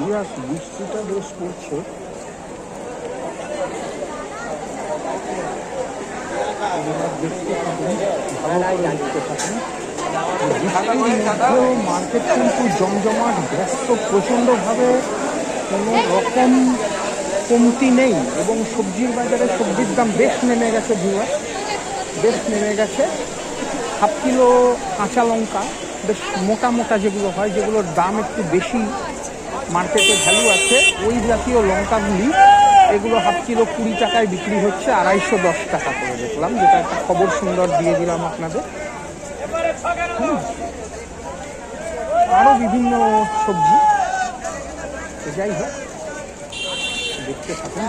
বেশ মার্কেট কিন্তু জমজমাট, ব্যস্ত প্রচণ্ডভাবে কোনো রকম কমতি নেই। এবং সবজির বাজারে সবজির দাম বেশ নেমে গেছে ভিউয়ার বেশ নেমে গেছে। হাফ কিলো কাঁচা লঙ্কা বেশ মোটা মোটা যেগুলো হয়, যেগুলোর দাম একটু বেশি মার্কেটে ভ্যালু আছে। ওই জাতীয় লঙ্কাগুলি এগুলো হাফ কিলো কুড়ি টাকায় বিক্রি হচ্ছে, আড়াইশো দশ টাকা করে দেখলাম, যেটা একটা খবর সুন্দর দিয়ে দিলাম আপনাদের। আরও বিভিন্ন সবজি। যাই হোক, দেখতে থাকুন,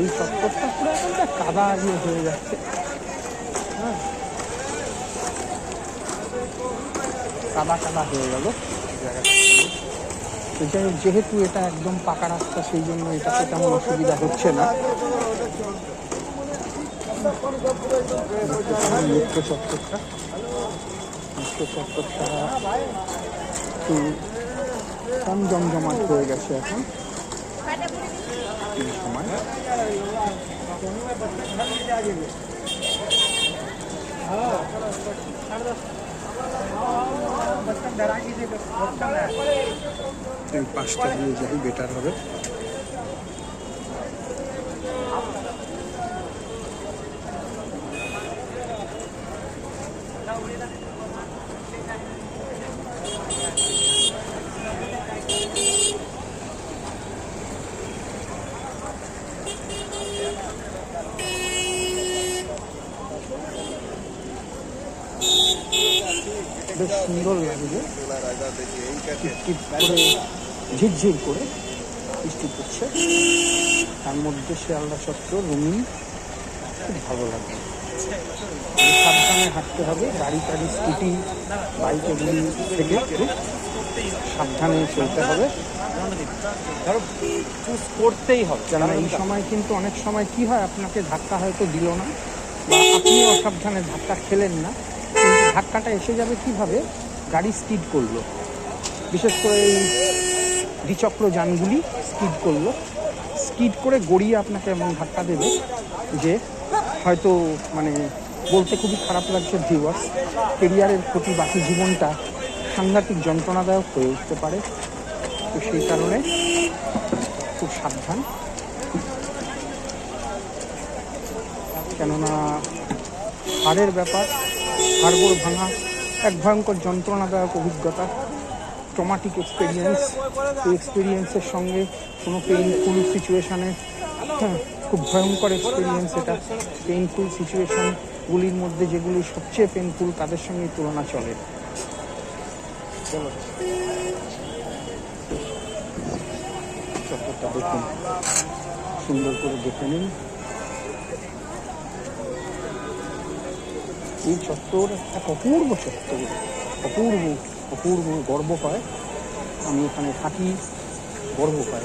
এই চত্বরটা পুরো কাদা ইয়ে হয়ে যাচ্ছে। হ্যাঁ। কাদা কাদা হয়ে গেল। জায়গাটা হোক, যেহেতু এটা একদম পাকা রাস্তা, সেই জন্য এটাতে তেমন অসুবিধা হচ্ছে না। মুখ্য চত্বরটা মুখ্য চত্বরটা একটু কম জমজমাট হয়ে গেছে এখন। এই সময় এই পাঁচটা দিয়ে যাই বেটার হবে। বেশ সুন্দর লাগছে টিপ করে ঝিরঝির করে বৃষ্টি পড়ছে। তার মধ্যে শিয়ালদা চত্বর, রঙিন। খুব ভালো লাগে। সাবধানে হাঁটতে হবে। গাড়ি টাড়ি, স্কুটি, বাইক এগুলি থেকে সাবধানে চলতে হবে। ধরো চুজ করতেই হবে। কেননা এই সময় কিন্তু অনেক সময় কি হয়, আপনাকে ধাক্কা হয়তো দিল না বা আপনি অসাবধানে ধাক্কা খেলেন না। ধাক্কাটা এসে যাবে কীভাবে? গাড়ি স্কিড করল। বিশেষ করে এই দ্বিচক্র যানগুলি স্কিড করল। স্কিড করে গড়িয়ে আপনাকে এমন ধাক্কা দেবে যে হয়তো মানে বলতে খুবই খারাপ লাগছে ভিউয়ার্স কেরিয়ারের প্রতি বাকি জীবনটা সাংঘাতিক যন্ত্রণাদায়ক হয়ে উঠতে পারে। তো সেই কারণে খুব সাবধান। কেননা হাড়ের ব্যাপার, হাড়গোড় ভাঙা, এক ভয়ঙ্কর যন্ত্রণাদায়ক অভিজ্ঞতা ট্রমাটিক এক্সপিরিয়েন্স এই এক্সপিরিয়েন্সের সঙ্গে কোনো পেইনফুল সিচুয়েশানে হ্যাঁ খুব ভয়ঙ্কর এক্সপিরিয়েন্স এটা। পেইনফুল সিচুয়েশানগুলির মধ্যে যেগুলি সবচেয়ে পেইনফুল তাদের সঙ্গে তুলনা চলে। সুন্দর করে দেখে নিন। এই চত্বর, এক অপূর্ব চত্বর, অপূর্ব অপূর্ব গর্ব পায়। আমি এখানে থাকি, গর্ব পাই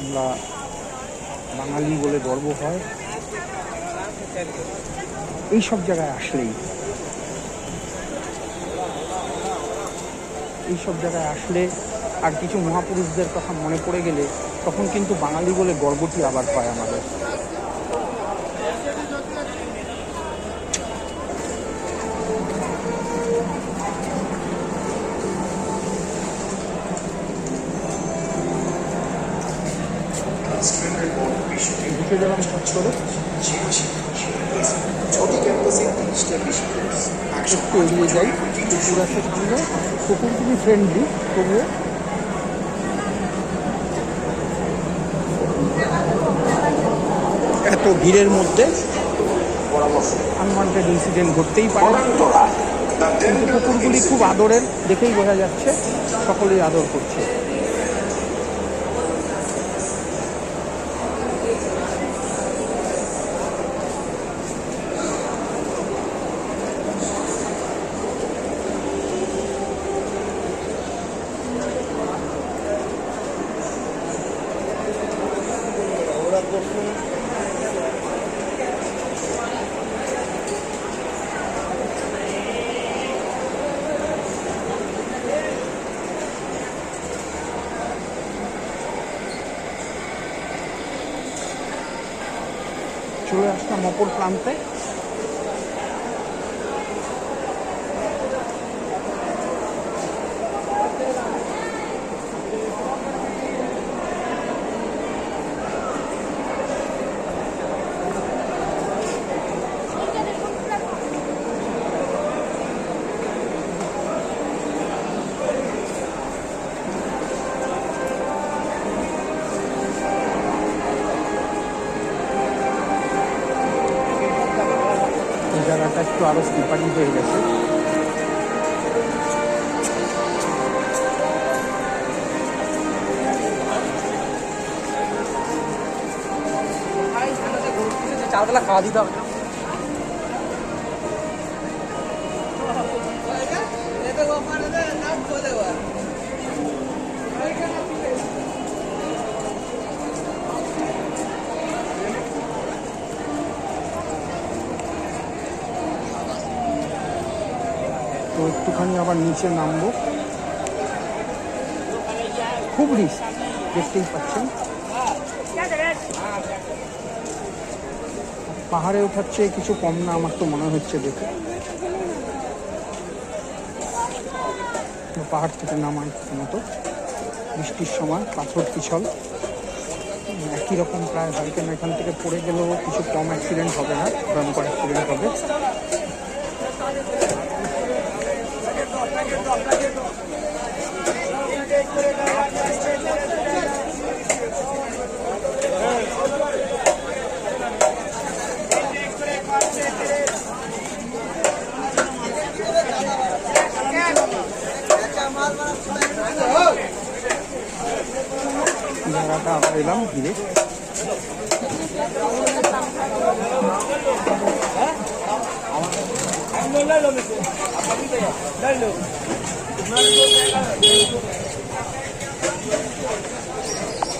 আমরা বাঙালি বলে গর্ব হয়। এই সব জায়গায় আসলেই, এই সব জায়গায় আসলে আর কিছু মহাপুরুষদের কথা মনে পড়ে গেলে তখন কিন্তু বাঙালি বলে গর্বটি আবার পায় আমাদের। ঢুকে গেলাম চত্বরে একটু এড়িয়ে যাই কুকুর আছে সামনে কুকুর খুবই ফ্রেন্ডলি তবুও। এত ভিড়ের মধ্যে আনওয়ান্টেড ইনসিডেন্ট ঘটতেই পারে। কিন্তু কুকুরগুলি খুব আদরের দেখেই বোঝা যাচ্ছে সকলেই আদর করছে। lechugas como por planta. একটু আরও স্টিপারিং হয়ে গেছে। চারবেলা খাওয়া দিতে হবে। তো একটুখানি আবার নিচে নামবো। খুব রিস্ক দেখতেই পাচ্ছেন। পাহাড়ে ওঠাচ্ছে কিছু কম না, আমার তো মনে হচ্ছে দেখে। পাহাড় থেকে নামায় মতো। বৃষ্টির সময়, পাথর পিছল। একই রকম প্রায় হয়তো না এখান থেকে পড়ে গেলেও কিছু কম অ্যাক্সিডেন্ট হবে না, ভয়ঙ্কর অ্যাক্সিডেন্ট হবে। জায়গাটা আবার এলাম ঘিরে Dale,